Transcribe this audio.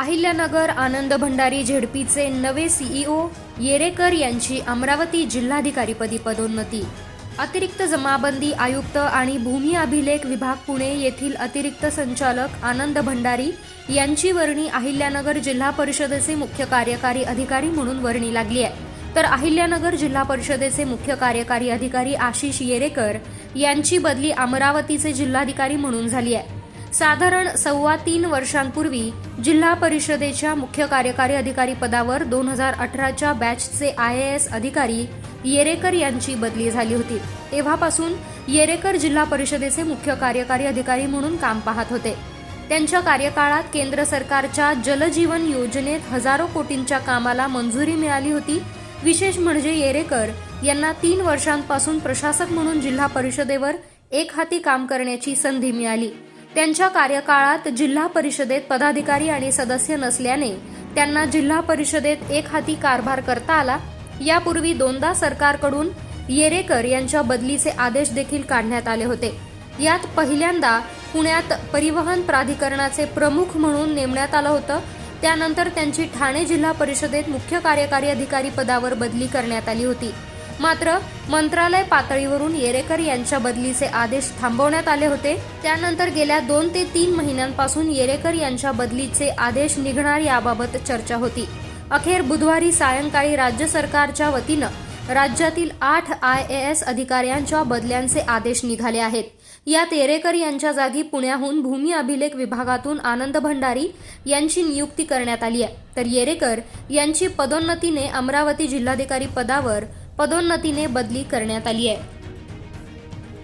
अहिल्यानगर आनंद भंडारी झेडपीचे नवे सीईओ येरेकर यांची अमरावती जिल्हाधिकारीपदी पदोन्नती. अतिरिक्त जमाबंदी आयुक्त आणि भूमी अभिलेख विभाग पुणे येथील अतिरिक्त संचालक आनंद भंडारी यांची वर्णी अहिल्यानगर जिल्हा परिषदेचे मुख्य कार्यकारी अधिकारी म्हणून वर्णी लागली आहे. तर अहिल्यानगर जिल्हा परिषदेचे मुख्य कार्यकारी अधिकारी आशिष येरेकर यांची बदली अमरावतीचे जिल्हाधिकारी म्हणून झाली आहे. साधारण सव्वा तीन वर्षांपूर्वी जिल्हा परिषदेच्या मुख्य कार्यकारी अधिकारी पदावर दोन हजार अठराच्या बॅचचे आय ए एस अधिकारी येरेकर यांची बदली झाली होती. तेव्हापासून येरेकर जिल्हा परिषदेचे मुख्य कार्यकारी अधिकारी म्हणून काम पाहत होते. त्यांच्या कार्यकाळात केंद्र सरकारच्या जलजीवन योजनेत हजारो कोटींच्या कामाला मंजुरी मिळाली होती. विशेष म्हणजे येरेकर यांना तीन वर्षांपासून प्रशासक म्हणून जिल्हा परिषदेवर एक हाती काम करण्याची संधी मिळाली. त्यांच्या कार्यकाळात जिल्हा परिषदेत पदाधिकारी आणि सदस्य नसल्याने त्यांना जिल्हा परिषदेत एक हाती कारभार करता आला. यापूर्वी दोनदा सरकारकडून येरेकर यांच्या बदलीचे आदेश देखील काढण्यात आले होते. यात पहिल्यांदा पुण्यात परिवहन प्राधिकरणाचे प्रमुख म्हणून नेमण्यात आलं होतं. त्यानंतर त्यांची ठाणे जिल्हा परिषदेत मुख्य कार्यकारी अधिकारी पदावर बदली करण्यात आली होती. मात्र मंत्रालय पातळीवरून येरेकर यांच्या बदलीचे आदेश थांबवण्यात आले होते. त्यानंतर गेल्या दोन ते तीन महिन्यांपासून येरेकर यांच्या बदलीचे आदेश निघणार याबाबत चर्चा होती. अखेर बुधवारी सायंकाळी राज्य सरकारच्या वतीनं राज्यातील आठ आय ए एस अधिकाऱ्यांच्या बदल्यांचे आदेश निघाले आहेत. यात येरेकर यांच्या जागी पुण्याहून भूमी अभिलेख विभागातून आनंद भंडारी यांची नियुक्ती करण्यात आली आहे. तर येरेकर यांची पदोन्नतीने अमरावती जिल्हाधिकारी पदावर पदोन्नतीने बदली करण्यात आली आहे.